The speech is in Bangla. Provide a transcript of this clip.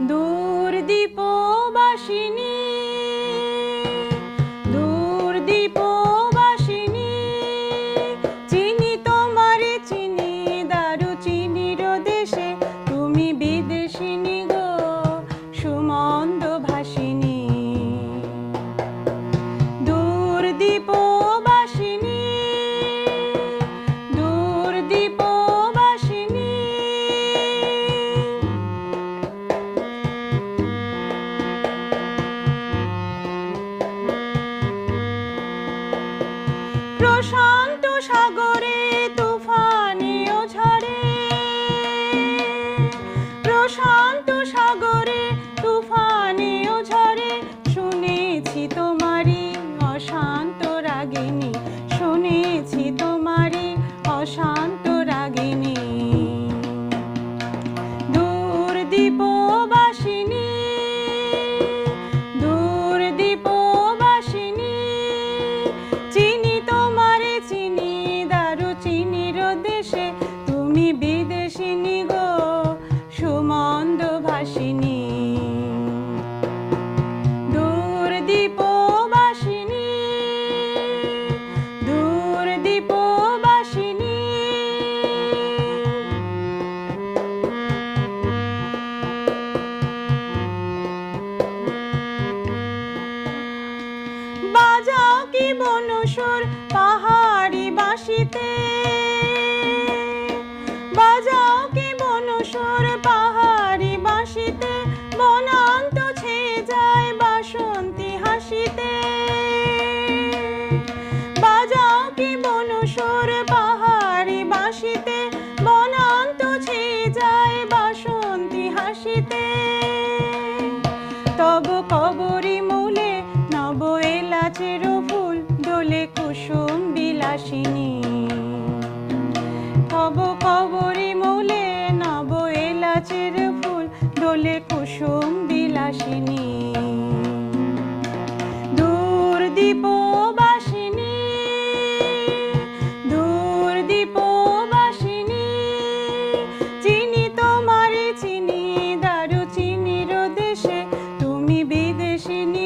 দূর দীপবাসিনী সাগরে তুফানিও ঝরে প্রশান্ত সাগরে তুফানিও ঝরে শুনেছি তোমারই অশান্ত রাগিনী শুনেছি তোমারই অশান্ত বনসুর পাহাড়ি বাসিতে বাজাও কি বনসুর পাহাড়ি বাসিতে বনান্ত ছেয়ে যায় বাসন্তী হাসিতে। বাজাও কি বনসুর পাহাড়ি বাসিতে বনান্ত ছেয়ে যায় বাসন্তী হাসিতে। তব কবরি মূলে নব এলাচের বলে কুসুম বিলাসিনী। তব কবরে মৌলে নব এলাচের ফুল দোলে কুসুম বিলাসিনী। দূর দীপ চিনি চিনি দেশে, তুমি বিদেশিনী।